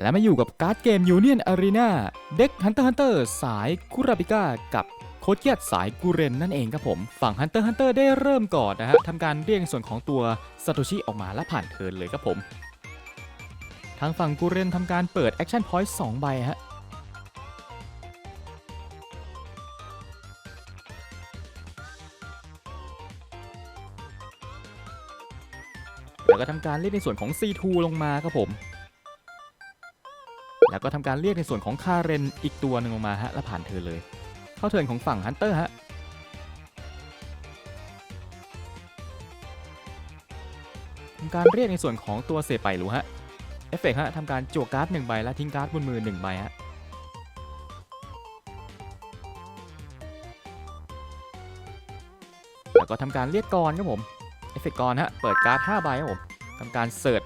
และมาอยู่กับการ์ดเกม Union Arena เด็ก Hunter x Hunter สายคุราบิก้ากับโคดเกียดสายกูเรนนั่นเองครับผม ฝั่ง Hunter x Hunter ได้เริ่มก่อนนะฮะทำการเรียกในส่วนของตัวซาโตชิออกมาและผ่านเทินเลยครับผม ทางฝั่งกูเรนทำการเปิด Action Point 2ใบฮะแล้วก็ทำการเรียกในส่วนของ C2 ลงมาครับผม แล้วก็ทำการเรียกในส่วนของคาเรนอีกตัวหนึ่งลงมาฮะแล้วผ่านเธอเลย เข้าเทิร์นของฝั่งฮันเตอร์ฮะทำการเรียกในส่วนของตัวเสไปหรูฮะเอฟเฟกต์ฮะทำการจั่วการ์ดหนึ่งใบและทิ้งการ์ดบนมือหนึ่งใบฮะแล้วก็ทำการเรียกกรครับผมเอฟเฟกต์กรฮะเปิดการ์ด5ใบครับผมทำการเสิร์ช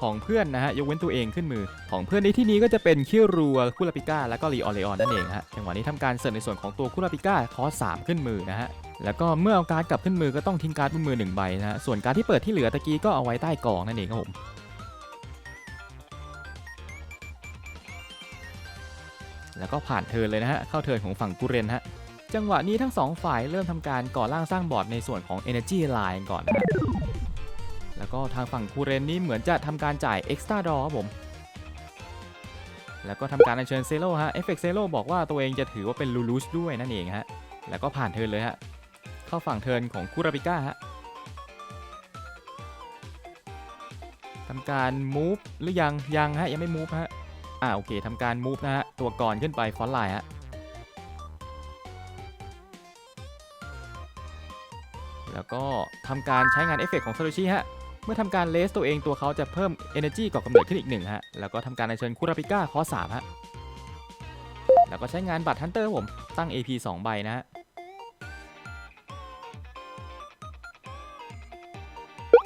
ของเพื่อนนะฮะยกเว้นตัวเองขึ้นมือ ของเพื่อนในที่นี้ก็จะเป็นคิรัวคุราปิก้าแล้วก็รีออเลออนนั่นเองฮะจังหวะนี้ทำการเสิร์ชในส่วนของตัวคุราปิก้าคอส3ขึ้นมือนะฮะแล้วก็เมื่อเอาการ์ดกลับขึ้นมือก็ต้องทิ้งการ์ดบนมือหนึ่งใบนะฮะส่วนการ์ดที่เปิดที่เหลือตะกี้ก็เอาไว้ใต้กองนั่นเองครับผมแล้วก็ผ่านเทิร์นเลยนะฮะเข้าเทิร์นของฝั่งกุเรนฮะจังหวะนี้ทั้งสองฝ่ายเริ่มทำการก่อร่างสร้างบอร์ดในส่วนของ Energy Line ก่อนนะฮะ แล้วก็ทางฝั่งคูเรนนี่เหมือนจะทำการจ่าย Extra Draw ครับผม แล้วก็ทำการอัญเชิญเซโร่ฮะเอฟเฟกเซโร่บอกว่าตัวเองจะถือว่าเป็นลูลูสด้วยนั่นเองฮะ แล้วก็ผ่านเทินเลยฮะ เข้าฝั่งเทินของคูราปิก้าฮะทำการมูฟหรือยังยังฮะยังไม่มูฟฮะ อ่าโอเคทำการมูฟนะฮะตัวก่อนขึ้นไปฟอนไลน์ฮะแล้วก็ทำการใช้งานเอฟเฟกต์ของซาโตชิฮะ เมื่อทำการเลสตัวเองตัวเขาจะเพิ่ม Energy ก่อกำเนิดขึ้นอีกหนึ่งฮะ แล้วก็ทำการอัญเชิญคูราปิก้าคอสามฮะ แล้วก็ใช้งานบัตรฮันเตอร์ผม ตั้ง AP 2 ใบนะฮะ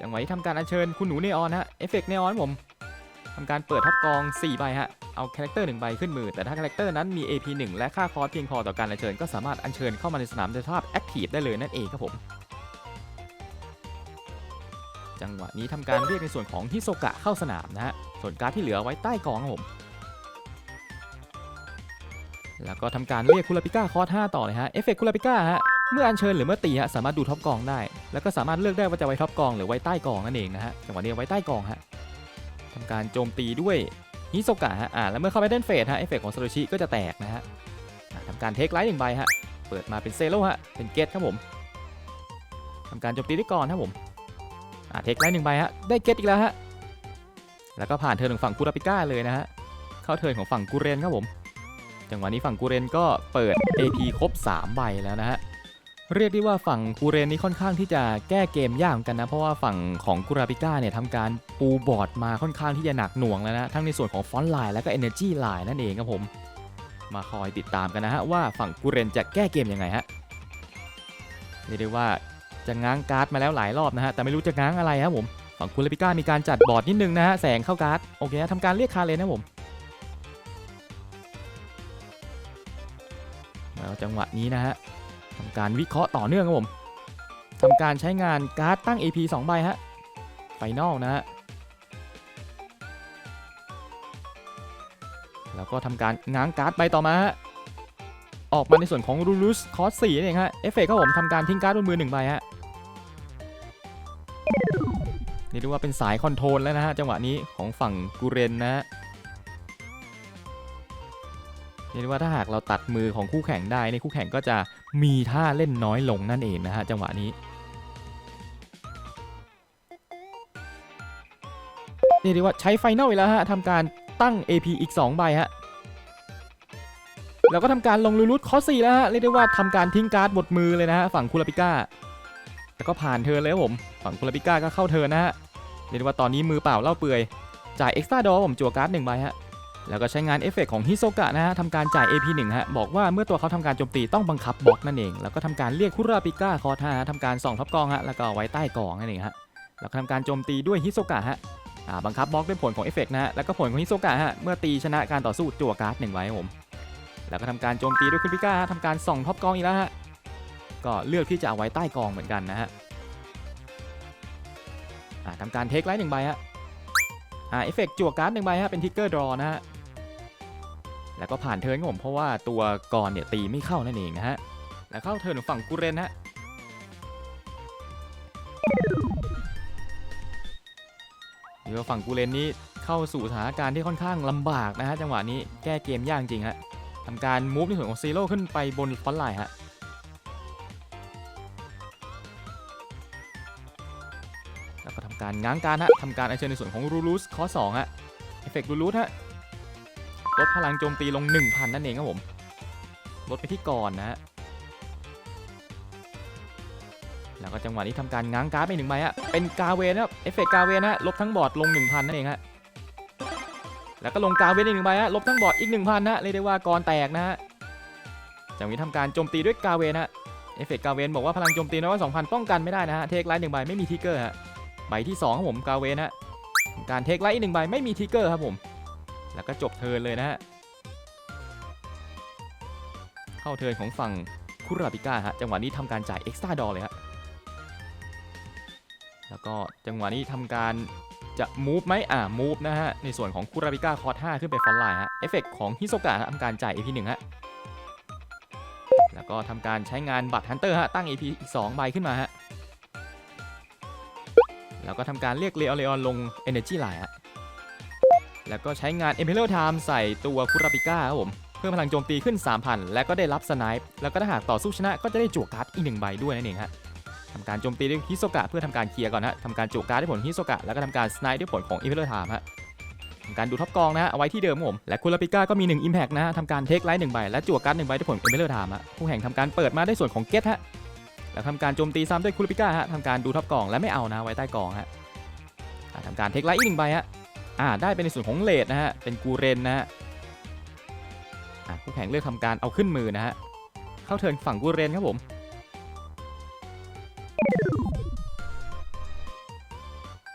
จังหวะที่ทำการอัญเชิญคุณหนูเนออนฮะ เอฟเฟกต์เนออนผมทำการเปิดท็อปกอง 4 ใบฮะ เอาคาแรคเตอร์1ใบขึ้นมือ แต่ถ้าคาแรคเตอร์นั้นมี AP 1 และค่าคอสเพียงพอต่อการอัญเชิญ ก็สามารถอัญเชิญเข้ามาในสนามในสภาพแอคทีฟได้เลยนั่นเองครับผม จังหวะนี้ทำการเรียกในส่วนของฮิโซกะเข้าสนามนะฮะ ส่วนการ์ดที่เหลือไว้ใต้กองครับผม แล้วก็ทำการเรียกคุราปิก้าคอร์ส5ต่อเลยฮะ เอฟเฟกต์คุราปิก้าฮะ เมื่ออัญเชิญหรือเมื่อตีฮะสามารถดูท็อปกองได้ แล้วก็สามารถเลือกได้ว่าจะไว้ท็อปกองหรือไว้ใต้กองนั่นเองนะฮะ จังหวะนี้ไว้ใต้กองฮะทำการโจมตีด้วยฮิโซกะฮะ อ่า แล้วเมื่อเข้าไปเดนเฟสฮะ เอฟเฟกต์ของซาโตชิก็จะแตกนะฮะทำการเทคไลท์หนึ่งใบฮะ เปิดมาเป็นเซโร่ฮะ เป็นเกตครับผมทำการโจมตีด้วยกรครับผม อ่าเทคไลท์หนึ่งใบฮะ ได้เก็ตอีกแล้วฮะ แล้วก็ผ่านเทิร์นของฝั่งกูราปิก้าเลยนะฮะ เข้าเทิร์นของฝั่งกูเรนครับผม จังหวะนี้ฝั่งกูเรนก็เปิด AP ครบ 3 ใบแล้วนะฮะ เรียกได้ว่าฝั่งกูเรนนี่ค่อนข้างที่จะแก้เกมยากเหมือนกันนะ เพราะว่าฝั่งของกูราปิก้าเนี่ยทำการปูบอร์ดมาค่อนข้างที่จะหนักหน่วงแล้วนะ ทั้งในส่วนของฟอนต์ไลน์แล้วก็ Energy ไลน์นั่นเองครับผม มาคอยติดตามกันนะฮะว่าฝั่งกูเรนจะแก้เกมยังไงฮะเรียกได้ว่า จะง้างการ์ดมาแล้วหลายรอบนะฮะแต่ไม่รู้จะง้างอะไรครับผมฝั่งคุณเลปิก้ามีการจัดบอร์ดนิดนึงนะฮะแสงเข้าการ์ดโอเคนะทำการเรียกคาเลนนะผมแล้วจังหวะนี้นะฮะทำการวิเคราะห์ต่อเนื่องครับผมทำการใช้งานการ์ดตั้ง AP 2 ใบฮะไฟนอลนะฮะแล้วก็ทำการง้างการ์ดใบต่อมาฮะออกมาในส่วนของรูลูสคอร์สสี่นั่นเองฮะเอฟเฟกต์ครับผมทำการทิ้งการ์ดบนมือหนึ่งใบฮะ เรียกว่าเป็นสายคอนโทรลแล้วนะฮะจังหวะนี้ของฝั่งกูเรนนะฮะเรียกว่าถ้าหากเราตัดมือของคู่แข่งได้ในคู่แข่งก็จะมีท่าเล่นน้อยลงนั่นเองนะฮะจังหวะนี้เรียกว่าใช้ไฟนอลอีกแล้วฮะทำการตั้ง AP อีก 2 ใบฮะแล้วก็ทำการลงลูรุตคอสี่แล้วฮะเรียกได้ว่าทำการทิ้งการ์ดบดมือเลยนะฮะฝั่งคูราปิก้าแล้วก็ผ่านเทิร์นเลยครับผม ฝั่งคูราปิก้าก็เข้าเทิร์นนะฮะ เรียกว่าตอนนี้มือเปล่าเล่าเปื่อยจ่ายเอ็กซ์ตร้าดอผมจั่วการ์ดหนึ่งใบฮะแล้วก็ใช้งานเอฟเฟกต์ของฮิโซกะนะฮะทำการจ่าย AP 1 ฮะบอกว่าเมื่อตัวเขาทำการโจมตีต้องบังคับบล็อกนั่นเอง แล้วก็ทำการเรียกคุราปิก้าคอร์ทฮะทำการส่องท็อปกองฮะแล้วก็เอาไว้ใต้กองนั่นเองฮะแล้วก็ทำการโจมตีด้วยฮิโซกะฮะอ่าบังคับบล็อกด้วยผลของเอฟเฟกต์นะฮะแล้วก็ผลของฮิโซกะฮะเมื่อตีชนะการต่อสู้จั่วการ์ดหนึ่งไว้ครับผม แล้วก็ทำการโจมตีด้วยคุณพิก้าฮะทำการส่องท็อปกองอีกแล้วฮะก็เลือกที่จะเอาไว้ใต้กองเหมือนกันนะฮะ ทำการเทคไลท์หนึ่งใบฮะอ่าเอฟเฟกต์จั่วการ์ดหนึ่งใบฮะเป็นทิกเกอร์ดรอนะฮะแล้วก็ผ่านเทิร์นครับผมเพราะว่าตัวกรเนี่ยตีไม่เข้านั่นเองนะฮะแล้วเข้าเทิร์นของฝั่งกูเรนฮะเดี๋ยวฝั่งกูเรนนี้เข้าสู่สถานการณ์ที่ค่อนข้างลำบากนะฮะจังหวะนี้แก้เกมยากจริงฮะทำการมูฟในส่วนของซีโร่ขึ้นไปบนฟอนไลน์ฮะ การง้างการฮะทำการอัญเชิญในส่วนของรูลูสคอสองฮะเอฟเฟกต์รูลูสฮะลดพลังโจมตีลง 1,000 นั่นเองครับผม ลดไปที่ก่อนนะฮะแล้วก็จังหวะนี้ทำการง้างการ์ดไปหนึ่งใบฮะเป็นกาเวนนะครับเอฟเฟกต์กาเวนฮะลบทั้งบอร์ดลง 1,000 นั่นเองฮะแล้วก็ลงกาเวนอีกหนึ่งใบฮะลบทั้งบอร์ดอีก 1,000นะเรียกได้ว่ากรแตกนะฮะจากนี้ทำการโจมตีด้วยกาเวนฮะเอฟเฟกต์กาเวนบอกว่าพลังโจมตีน้อยกว่า2,000 ป้องกันไม่ได้นะฮะเทคไลท์หนึ่งใบไม่มีทิกเกอร์ฮะ ใบที่2ครับผมกาเวนฮะการเทคไลท์อีกหนึ่งใบไม่มีทิกเกอร์ครับผม แล้วก็จบเทิร์นเลยนะฮะเข้าเทิร์นของฝั่งคุราปิก้าฮะจังหวะนี้ทำการจ่ายเอ็กซ์ตร้าดอเลยฮะแล้วก็จังหวะนี้ทำการจะมูฟไหมอ่ามูฟนะฮะ ในส่วนของคุราปิก้าคอร์ด5ขึ้นไปฟอนไลน์ฮะเอฟเฟกของฮิโซกะฮะทำการจ่าย EP 1ฮะแล้วก็ทำการใช้งานบัตรฮันเตอร์ฮะตั้ง EP อีก 2 ใบขึ้นมาฮะ แล้วก็ทำการเรียกเลออนเลออนลง Energy Line ฮะแล้วก็ใช้งาน Imperial Time ใส่ตัวคุราปิก้าครับผม เพิ่มพลังโจมตีขึ้น 3,000 และก็ได้รับสไนป์แล้วก็ถ้าหากต่อสู้ชนะก็จะได้จั่วการ์ดอีกหนึ่งใบด้วยนั่นเองฮะทำการโจมตีด้วยฮิโซกะเพื่อทำการเคลียร์ก่อนฮะทำการจั่วการ์ดด้วยผลฮิโซกะแล้วก็ทำการสไนป์ด้วยผลของ Imperial Time ฮะทำการดูท็อปกองนะฮะเอาไว้ที่เดิมผม และคุราปิก้าก็มี 1 Impact นะฮะทำการเทคไลท์หนึ่งใบและจั่วการ์ดหนึ่งใบด้วยผล Imperial Time ฮะผู้แข่งทำการเปิดมาได้ส่วนของเกตฮะ แล้วทำการโจมตีซ้ำด้วยคุราปิก้าฮะทำการดูท็อปกองและไม่เอานะไว้ใต้กล่องฮะทำการเทคไลท์อีกหนึ่งใบฮะอ่าได้เป็นในส่วนของเลดนะฮะเป็นกูเรนนะฮะอ่าผู้แข่งเลือกทำการเอาขึ้นมือนะฮะเข้าเทิร์นฝั่งกูเรนครับผม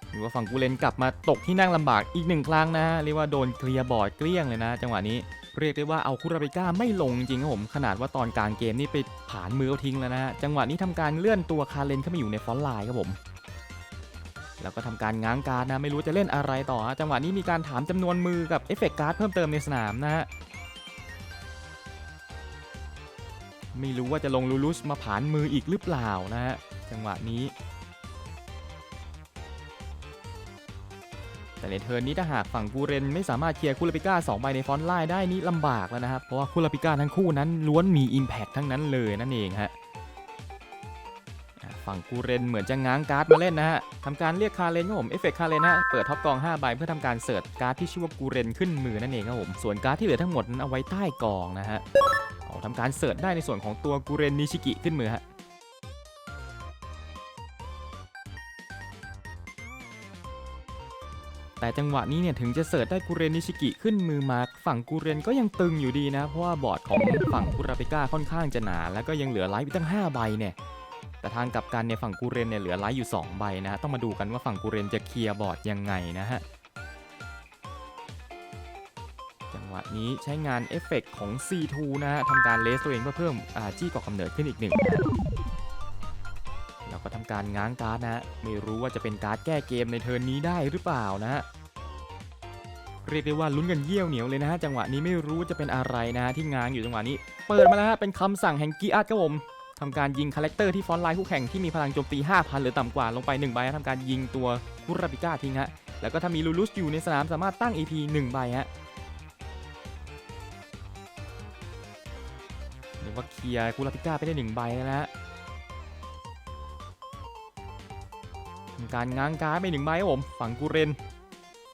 หรือว่าฝั่งกูเรนกลับมาตกที่นั่งลำบากอีกหนึ่งครั้งนะฮะเรียกว่าโดนเคลียร์บอร์ดเกลี้ยงเลยนะ จังหวะนี้ เรียกได้ว่าเอาคุราปิก้าไม่ลงจริงครับผม ขนาดว่าตอนกลางเกมนี่ไปผ่านมือเอาทิ้งแล้วนะฮะ จังหวะนี้ทำการเลื่อนตัวคาเลนเข้ามาอยู่ในฟอนต์ไลน์ครับผม แล้วก็ทำการง้างการดนะ ไม่รู้จะเล่นอะไรต่อฮะ จังหวะนี้มีการถามจำนวนมือกับเอฟเฟกต์การ์ดเพิ่มเติมในสนามนะฮะ ไม่รู้ว่าจะลงลูลุสมาผ่านมืออีกหรือเปล่านะฮะ จังหวะนี้ แต่ในเทิร์นนี้ถ้าหากฝั่งกูเรนไม่สามารถเคลียร์คูลาปิก้า2ใบในฟอนต์ไลน์ได้นี่ลำบากแล้วนะครับ เพราะว่าคูลาปิก้าทั้งคู่นั้นล้วนมี Impact ทั้งนั้นเลยนั่นเองฮะฝั่งกูเรนเหมือนจะง้างการ์ดมาเล่นนะฮะทำการเรียกคาเลนครับผม เอฟเฟกคาเลนฮะ เปิดท็อปกอง5ใบเพื่อทำการเสิร์ชการ์ดที่ชื่อว่ากูเรนขึ้นมือนั่นเองครับผม ส่วนการ์ดที่เหลือทั้งหมดนั้นเอาไว้ใต้กองนะฮะ เอาทำการเสิร์ชได้ในส่วนของตัวกูเรนนิชิกิขึ้นมือฮะ แต่จังหวะนี้เนี่ยถึงจะเสิร์ชได้กูเรนนิชิกิขึ้นมือมาฝั่งกูเรนก็ยังตึงอยู่ดีนะ เพราะว่าบอร์ดของฝั่งคุราเปก้าค่อนข้างจะหนา แล้วก็ยังเหลือไลฟ์อีกตั้ง 5 ใบเนี่ยแต่ทางกลับกันเนี่ยฝั่งกูเรนเนี่ยเหลือไลฟ์อยู่ 2 ใบนะฮะต้องมาดูกันว่าฝั่งกูเรนจะเคลียร์บอร์ดยังไงนะฮะจังหวะนี้ใช้งานเอฟเฟกต์ของ C2 นะฮะทำการเลสตัวเองเพื่อเพิ่มจี้ก่อกำเนิดขึ้นอีกหนึ่งนะฮะแล้วก็ทำการง้างการ์ดนะฮะไม่รู้ว่าจะเป็นการ์ดแก้เกมในเทิร์นนี้ได้หรือเปล่านะฮะ เรียกได้ว่าลุ้นกันเยี่ยวเหนียวเลยนะฮะจังหวะนี้ไม่รู้จะเป็นอะไรนะฮะที่ง้างอยู่จังหวะนี้ เปิดมาแล้วฮะเป็นคำสั่งแห่งกีอาร์ตครับผมทำการยิงคาแรคเตอร์ที่ฟอนต์ไลน์คู่แข่งที่มีพลังโจมตี 5,000 หรือต่ำกว่าลงไป 1 ใบฮะทำการยิงตัวคุราปิก้าทิ้งฮะแล้วก็ถ้ามีลูลุสอยู่ในสนามสามารถตั้ง EP 1 ใบฮะเรียกว่าเคลียร์คุราปิก้าไปได้ 1 ใบแล้วนะฮะทำการง้างการ์ดไปหนึ่งใบครับผมฝั่งกูเรน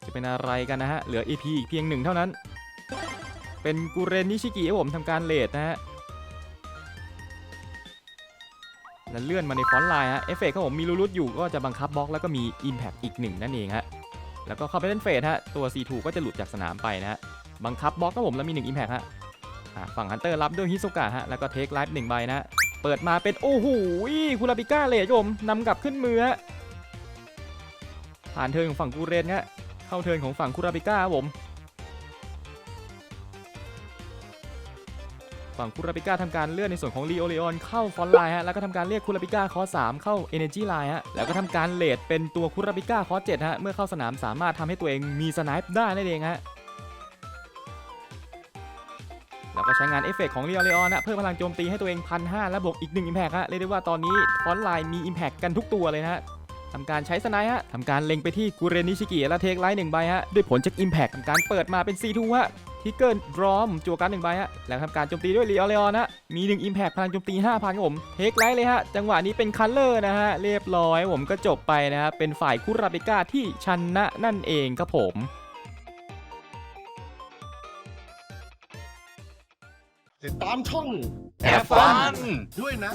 จะเป็นอะไรกันนะฮะ เหลือ EP อีกเพียงหนึ่งเท่านั้น เป็นกูเรนนิชิกิครับผมทำการเลดนะฮะ และเลื่อนมาในฟอนต์ไลน์ฮะ เอฟเฟกต์ครับผมมีลูรุตอยู่ก็จะบังคับบล็อกแล้วก็มี Impact อีกหนึ่งนั่นเองฮะ แล้วก็เข้าไปเล่นเฟสฮะ ตัว C2 ก็จะหลุดจากสนามไปนะฮะ บังคับบล็อกครับผมแล้วมี 1 Impact ฮะอะฝั่งฮันเตอร์รับด้วยฮิโซกะฮะ แล้วก็เทคไลฟ์หนึ่งใบนะเปิดมาเป็นโอ้โหคุราปิก้าเลดครับผมนำกลับขึ้นมือฮะผ่านเทิร์นของฝั่งกูเรนฮะ เข้าเทินของฝั่งคุราปิก้าครับผมฝั่งคุราปิก้าทำการเลื่อนในส่วนของลีโอเลออนเข้าฟอนไลน์ฮะแล้วก็ทำการเรียกคุราปิก้าคอสามเข้าเอเนจีไลน์ฮะแล้วก็ทำการเลดเป็นตัวคุราปิก้าคอสเจ็ดฮะเมื่อเข้าสนามสามารถทำให้ตัวเองมีสไนป์ได้นั่นเองฮะแล้วก็ใช้งานเอฟเฟกต์ของลีโอเลออนนะเพิ่มพลังโจมตีให้ตัวเองพันห้าและบวกอีก1อิมแพกฮะเรียกได้ว่าตอนนี้ฟอนไลน์มีอิมแพกกันทุกตัวเลยนะฮะ ทำการใช้สไนด์ฮะทำการเล็งไปที่กูเรนิชิกิและเทคไลท์หนึ่งใบฮะด้วยผลจาก Impact ทำการเปิดมาเป็น C2 ฮะทิกเกอร์ดรอมจั่วการ์ดหนึ่งใบฮะแล้วทำการโจมตีด้วยลีออเลออนฮะมี1 Impact พลังโจมตี 5,000ครับผมเทคไลท์เลยฮะ จังหวะนี้เป็นคัลเลอร์นะฮะ เรียบร้อยผมก็จบไปนะฮะ เป็นฝ่ายคุราปิก้าที่ชนะนั่นเองครับผมติดตามช่องแอบฟันด้วยนะ